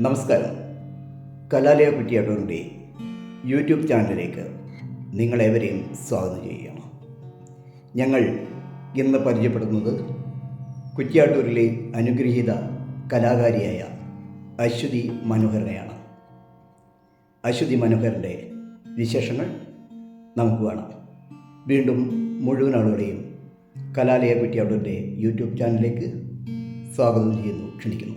നമസ്കാരം. കലാലയ കുറ്റിയാട്ടൂരിന്റെ യൂട്യൂബ് ചാനലിലേക്ക് നിങ്ങളേവരെയും സ്വാഗതം ചെയ്യുകയാണ്. ഞങ്ങൾ ഇന്ന് പരിചയപ്പെടുന്നത് കുറ്റിയാട്ടൂരിലെ അനുഗ്രഹീത കലാകാരിയായ അശ്വതി മനോഹരനെയാണ്. അശ്വതി മനോഹരന്റെ വിശേഷങ്ങൾ നമുക്ക് കാണാം. വീണ്ടും മുഴുവൻ ആളുകളെയും കലാലയ കുറ്റിയാട്ടൂരിന്റെ യൂട്യൂബ് ചാനലിലേക്ക് സ്വാഗതം ചെയ്യുന്നു. ക്ഷണിക്കുന്നു.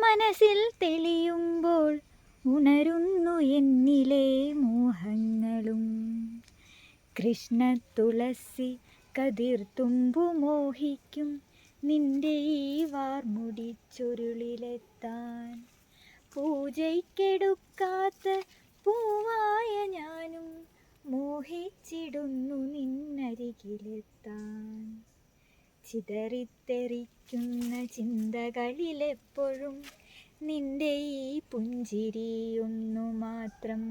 മനസ്സിൽ തെളിയുമ്പോൾ ഉണരുന്നു എന്നിലെ മോഹങ്ങളും. കൃഷ്ണ തുളസി കതിർത്തുമ്പു മോഹിക്കും. നിന്റെ ഈ വാർമുടിച്ചൊരുളിലെത്താൻ പൂജയ്ക്കെടുക്കാത്ത പൂവായ ഞാനും മോഹിച്ചിടുന്നു നിന്നരികിലെത്താൻ. ചിതറിത്തെറിക്കുന്ന ചിന്തകളിലെപ്പോഴും നിന്റെ ഈ പുഞ്ചിരിയൊന്നു മാത്രം.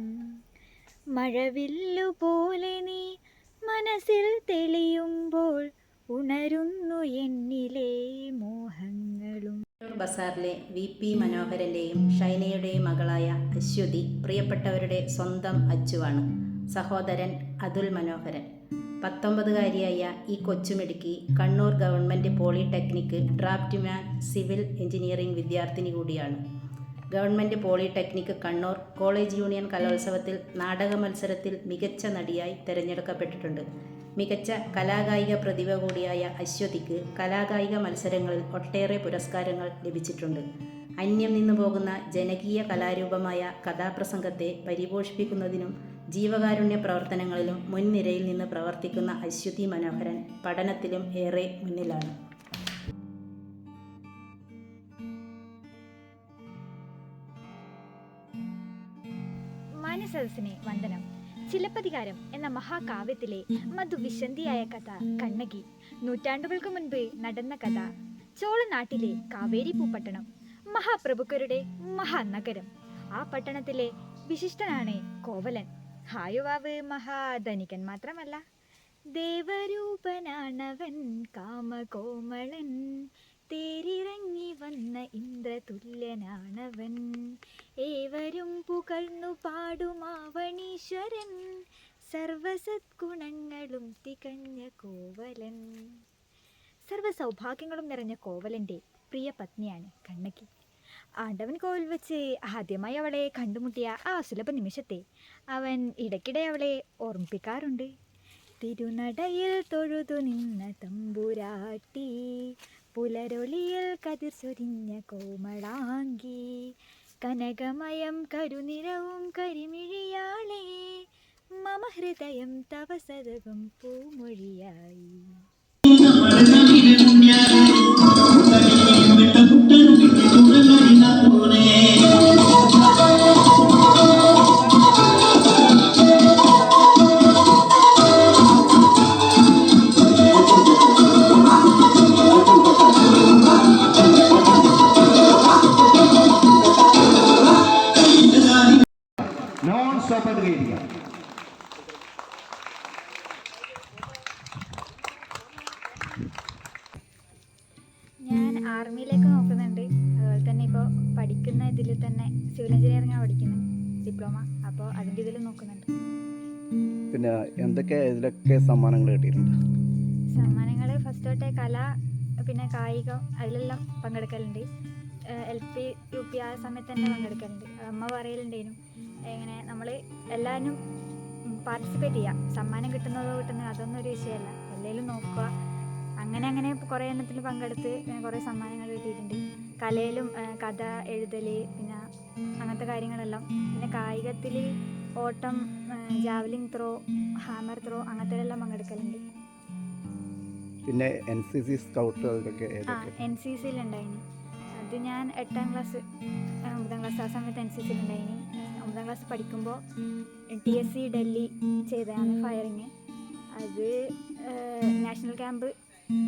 മഴവില്ലുപോലെ നീ മനസ്സിൽ തെളിയുമ്പോൾ ഉണരുന്നു എന്നിലെ മോഹങ്ങളും. ബസാറിലെ വി പി മനോഹരന്റെയും ഷൈനയുടെയും മകളായ അശ്വതി പ്രിയപ്പെട്ടവരുടെ സ്വന്തം അച്ചുവാണ്. സഹോദരൻ അതുൽ മനോഹരൻ. പത്തൊമ്പതുകാരിയായ ഈ കൊച്ചുമിടുക്കി Kannur government polytechnic draftman civil engineering വിദ്യാർത്ഥിനി കൂടിയാണ്. Government polytechnic Kannur college union കലോത്സവത്തിൽ നാടക മത്സരത്തിൽ മികച്ച നടിയായി തിരഞ്ഞെടുക്കപ്പെട്ടിട്ടുണ്ട്. മികച്ച കലാകായിക പ്രതിഭ കൂടിയായ അശ്വതിക്ക് കലാകായിക മത്സരങ്ങളിൽ ഒട്ടേറെ പുരസ്കാരങ്ങൾ ലഭിച്ചിട്ടുണ്ട്. അന്യം നിന്നു പോകുന്ന ജനകീയ കലാരൂപമായ കഥാപ്രസംഗത്തെ പരിപോഷിപ്പിക്കുന്നതിനും ജീവകാരുണ്യ പ്രവർത്തനങ്ങളിലും മുൻനിരയിൽ നിന്ന് പ്രവർത്തിക്കുന്ന അശ്വതി മനോഹരൻ പഠനത്തിലും ഏറെ മുന്നിലാണ്. മാനസദസ്സിനെ വന്ദനം. ചിലപ്പതികാരം എന്ന മഹാകാവ്യത്തിലെ മധുവിശന്തിയായ കഥ കണ്ണകി. നൂറ്റാണ്ടുകൾക്ക് മുൻപ് നടന്ന കഥ. ചോളനാട്ടിലെ കാവേരി പൂപ്പട്ടണം മഹാപ്രഭുക്കരുടെ മഹാനഗരം. ആ പട്ടണത്തിലെ വിശിഷ്ടനാണ് കോവലൻ. ഹായുവാവ് മഹാധനികൻ മാത്രമല്ല ദേവരൂപനാണവൻ കാമകോമളൻ തേരിറങ്ങി വന്ന ഇന്ദ്രതുല്യനാണവൻ. ഏവരും പുകഴ്ന്നു പാടുമാവണീശ്വരൻ സർവസദ്ഗുണങ്ങളും തികഞ്ഞ കോവലൻ. സർവസൗഭാഗ്യങ്ങളും നിറഞ്ഞ കോവലന്റെ പ്രിയ പത്നിയാണ് കണ്ണകി. ആണ്ടവൻ കോവിൽ വെച്ച് ആദ്യമായി അവളെ കണ്ടുമുട്ടിയ ആ സുലഭ നിമിഷത്തെ അവൻ ഇടയ്ക്കിടെ അവളെ ഓർമ്മിപ്പിക്കാറുണ്ട്. തിരുനടയിൽ തൊഴുതു നിന്ന തമ്പുരാട്ടി പുലരൊളിയിൽ കതിർ ചൊരിഞ്ഞ കോമളാങ്കി കനകമയം കരുനിരവും കരിമിഴിയാളേ മമ ഹൃദയം പൂമൊഴിയായി. സിവിൽ എഞ്ചിനീയറിംഗ് ആണ് പഠിക്കുന്നത് ഡിപ്ലോമ. അപ്പോൾ അതിന്റെ ഇതിൽ നോക്കുന്നുണ്ട്. പിന്നെ എന്തൊക്കെ ഇതിലൊക്കെ സമ്മാനങ്ങൾ കിട്ടിയിട്ടുണ്ട്? സമ്മാനങ്ങൾ ഫസ്റ്റ് തൊട്ടേ കല പിന്നെ കായികം അതിലെല്ലാം പങ്കെടുക്കലുണ്ട്. എൽ പി യു പി ആ സമയത്ത് തന്നെ പങ്കെടുക്കലുണ്ട്. അമ്മ പറയലുണ്ടേനും എങ്ങനെ നമ്മൾ എല്ലാവരും പാർട്ടിസിപ്പേറ്റ് ചെയ്യാം. സമ്മാനം കിട്ടുന്നതോ കിട്ടുന്നതോ അതൊന്നും ഒരു വിഷയമല്ല. എല്ലാവരും നോക്കുക. അങ്ങനെ അങ്ങനെ കുറേ എണ്ണത്തിൽ പങ്കെടുത്ത് കുറേ സമ്മാനങ്ങൾ കിട്ടിയിട്ടുണ്ട്. കലയിലും കഥ എഴുതൽ അങ്ങനത്തെ കാര്യങ്ങളെല്ലാം. പിന്നെ കായികത്തിൽ ഓട്ടം ജാവലിംഗ് ത്രോ ഹാമർ ത്രോ അങ്ങനത്തെ പങ്കെടുക്കലുണ്ട്. പിന്നെ എൻ സി സി സ്കൗട്ടുകളുടെ എൻ സി സിയിലുണ്ടായിന് അത് ഞാൻ എട്ടാം ക്ലാസ് ഒമ്പതാം ക്ലാസ് ആ സമയത്ത് എൻ സി സിയിലുണ്ടായിനി ഒമ്പതാം ക്ലാസ് പഠിക്കുമ്പോൾ ടി എസ് സി ഡൽഹി ചെയ്തതാണ് ഫയറിങ് അത് നാഷണൽ ക്യാമ്പ്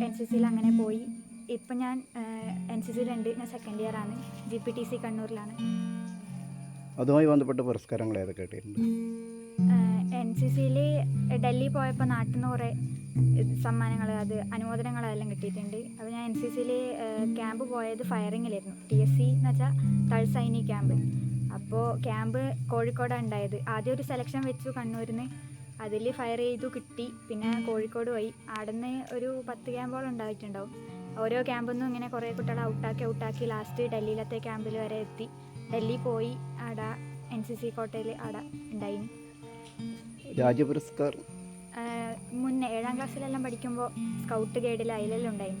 എൻ സി സിയിൽ അങ്ങനെ പോയി. ഇപ്പം ഞാൻ എൻ സി സിയിലുണ്ട് ഞാൻ സെക്കൻഡ് ഇയർ ആണ്. ജി പി ടി സി കണ്ണൂരിലാണ്. അതുമായി ബന്ധപ്പെട്ട പുരസ്കാരങ്ങൾ ഏതൊക്കെ കിട്ടിയിട്ടുണ്ട്? എൻ സി സിയിൽ ഡൽഹി പോയപ്പോൾ നാട്ടിൽ നിന്ന് കുറേ സമ്മാനങ്ങൾ അത് അനുമോദനങ്ങളെല്ലാം കിട്ടിയിട്ടുണ്ട്. അപ്പോൾ ഞാൻ എൻ സി സിയിൽ ക്യാമ്പ് പോയത് ഫയറിങ്ങിലായിരുന്നു. ടി എസ് സി എന്ന് വെച്ചാൽ തൾ സൈനിക ക്യാമ്പ്. അപ്പോൾ ക്യാമ്പ് കോഴിക്കോടാണ് ഉണ്ടായത് ആദ്യം ഒരു സെലക്ഷൻ വെച്ചു കണ്ണൂരിൽ നിന്ന് അതിൽ ഫയർ ചെയ്തു കിട്ടി. പിന്നെ കോഴിക്കോട് പോയി. അവിടെ നിന്ന് ഒരു പത്ത് ക്യാമ്പുകൾ ഉണ്ടായിട്ടുണ്ടാവും ഓരോ ക്യാമ്പിൽ നിന്നും ഇങ്ങനെ കുറേ കുട്ടികളെ ഔട്ടാക്കി ഔട്ടാക്കി ലാസ്റ്റ് ഡൽഹിയിലത്തെ ക്യാമ്പിൽ വരെ എത്തി. ഡൽഹി പോയി ആട എൻ സി സി കോട്ടയിൽ ആട ഉണ്ടായിന്. രാജ്യ പുരസ്കാരം മുന്നേ ഏഴാം ക്ലാസ്സിലെല്ലാം പഠിക്കുമ്പോൾ സ്കൗട്ട് ഗൈഡിൽ അതിലെല്ലാം ഉണ്ടായി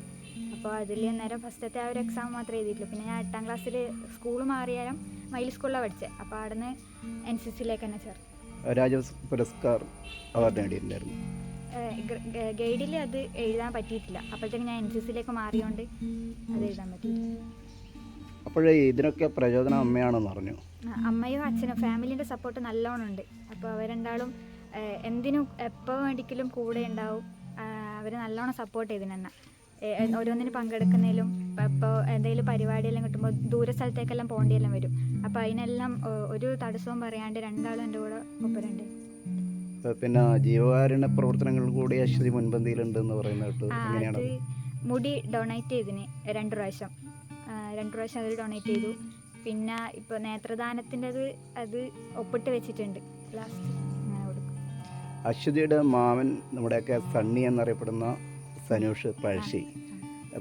അപ്പോൾ അതിൽ നേരം ഫസ്റ്റത്തെ ആ ഒരു എക്സാം മാത്രമേ എഴുതിയിട്ടുള്ളൂ. പിന്നെ ഞാൻ എട്ടാം ക്ലാസ്സിൽ സ്കൂൾ മാറിയാലും മയിൽ സ്കൂളിലാണ് പഠിച്ചത് അപ്പോൾ അവിടെ നിന്ന് എൻ സി സിയിലേക്ക് തന്നെ ചേർന്നു. രാജ പുരസ്കാർ അവാർഡ് നേടിയിട്ടുണ്ടായിരുന്നു ഗൈഡിൽ അത് എഴുതാൻ പറ്റിയിട്ടില്ല. അപ്പോഴത്തേക്ക് ഞാൻ എൻ സി സിയിലേക്ക് മാറിയോണ്ട് അത് എഴുതാൻ പറ്റിയില്ല. അപ്പോഴേ ഇതിനൊക്കെ പ്രചോദനം അമ്മയാണെന്ന് പറഞ്ഞു അമ്മയും അച്ഛനും ഫാമിലിന്റെ സപ്പോർട്ട് നല്ലോണം ഉണ്ട്. അപ്പോൾ അവരെന്താളും എന്തിനും എപ്പോൾ വേണ്ടിക്കലും കൂടെ ഉണ്ടാവും. അവർ നല്ലോണം സപ്പോർട്ട് ചെയ്തിന് എന്നെ ഏ, എ- ഓരോന്നിന് പങ്കെടുക്കുന്നതിലും ഇപ്പോൾ എന്തെങ്കിലും പരിപാടിയെല്ലാം കിട്ടുമ്പോൾ ദൂര സ്ഥലത്തേക്കെല്ലാം പോകേണ്ടിയെല്ലാം വരും. അപ്പോൾ അതിനെല്ലാം ഒരു തടസ്സവും പറയാണ്ട് രണ്ടാളും എന്റെ കൂടെ ഒപ്പരുണ്ട് പിന്നെ ജീവകാരുണ്യ പ്രവർത്തനങ്ങൾ കൂടി അശ്വതി മുൻപന്തിയിലുണ്ടെന്ന് പറയുന്നത് എങ്ങനെയാണ്? മുടി ഡൊണേറ്റ് ചെയ്തിന് രണ്ട് പ്രാവശ്യം. രണ്ട് പ്രാവശ്യം അതിൽ ഡൊണേറ്റ് ചെയ്തു. പിന്നെ ഇപ്പോൾ നേത്രദാനത്തിന്റെത് അത് ഒപ്പിട്ട് വെച്ചിട്ടുണ്ട്. ലാസ്റ്റ് അശ്വതിയുടെ മാമൻ നമ്മുടെയൊക്കെ സണ്ണി എന്നറിയപ്പെടുന്ന സനൂഷ് പഴശ്ശി.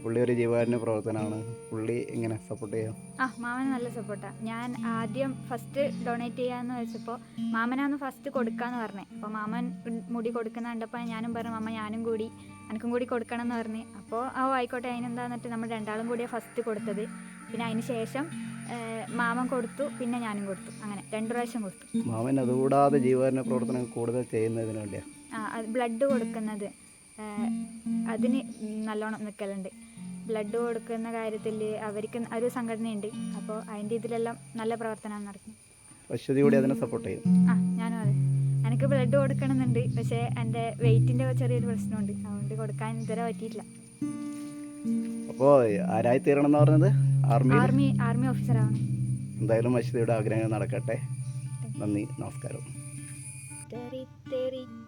പുള്ളി ഒരു ജീവകാരുണ്യ പ്രവർത്തനമാണ് പുള്ളി എങ്ങനെ സപ്പോർട്ട് ചെയ്യാം. ആ മാമൻ നല്ല സപ്പോർട്ടാണ് ഞാൻ ആദ്യം ഫസ്റ്റ് ഡൊണേറ്റ് ചെയ്യാന്ന് വെച്ചപ്പോൾ മാമനാന്ന് ഫസ്റ്റ് കൊടുക്കാന്ന് പറഞ്ഞേ. അപ്പോൾ മാമൻ മുടി കൊടുക്കുന്ന കണ്ടപ്പോൾ ഞാനും പറഞ്ഞു മാമ ഞാനും കൂടി എനിക്കും കൂടി കൊടുക്കണം എന്ന് പറഞ്ഞ്. അപ്പോൾ ആ ആയിക്കോട്ടെ അതിനെന്താന്നിട്ട് നമ്മൾ രണ്ടാളും കൂടിയാണ് ഫസ്റ്റ് കൊടുത്തത്. പിന്നെ അതിന് ശേഷം മാമൻ കൊടുത്തു പിന്നെ ഞാനും കൊടുത്തു. അങ്ങനെ രണ്ടു പ്രാവശ്യം കൊടുത്തു. മാമൻ അതുകൂടാതെ ജീവകാരുണ്യ പ്രവർത്തനം കൂടുതൽ ചെയ്യുന്നതിന് വേണ്ടിയാണ് ആ ബ്ലഡ് കൊടുക്കുന്നത്. അതിന് നല്ലോണം നിൽക്കലുണ്ട് ബ്ലഡ് കൊടുക്കുന്ന കാര്യത്തിൽ അവർക്ക് ഒരു സംഘടനയുണ്ട്. അപ്പോൾ അതിന്റെ ഇതിലെല്ലാം നല്ല പ്രവർത്തനം നടക്കും. അശ്വതി കൂടി അതിനെ സപ്പോർട്ട് ചെയ്യും. ആ ഞാനും അതെ. എനിക്ക് ബ്ലഡ് കൊടുക്കണമെന്നുണ്ട്. പക്ഷേ എന്റെ വെയിറ്റിന്റെ ചെറിയൊരു പ്രശ്നമുണ്ട്. അതുകൊണ്ട് കൊടുക്കാൻ ഇതുവരെ പറ്റിയിട്ടില്ല. അപ്പോൾ ആരായി തീരണം എന്ന് പറഞ്ഞത്? ആർമി ആർമി ആർമി ഓഫീസറാണ് എന്തായാലും അശ്വതിയുടെ ആഗ്രഹങ്ങൾ നടക്കട്ടെ. നന്ദി നമസ്കാരം.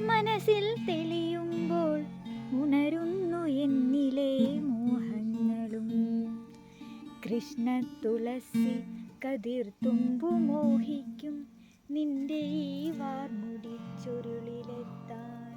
മനസ്സിൽ തെളിയുമ്പോൾ ഉണരുന്നു എന്നിലെ മോഹങ്ങളും. കൃഷ്ണ തുളസി കതിർത്തുമ്പു മോഹിക്കും. നിന്റെ ഈ വാർമുടി ചുരുളിലെത്താൻ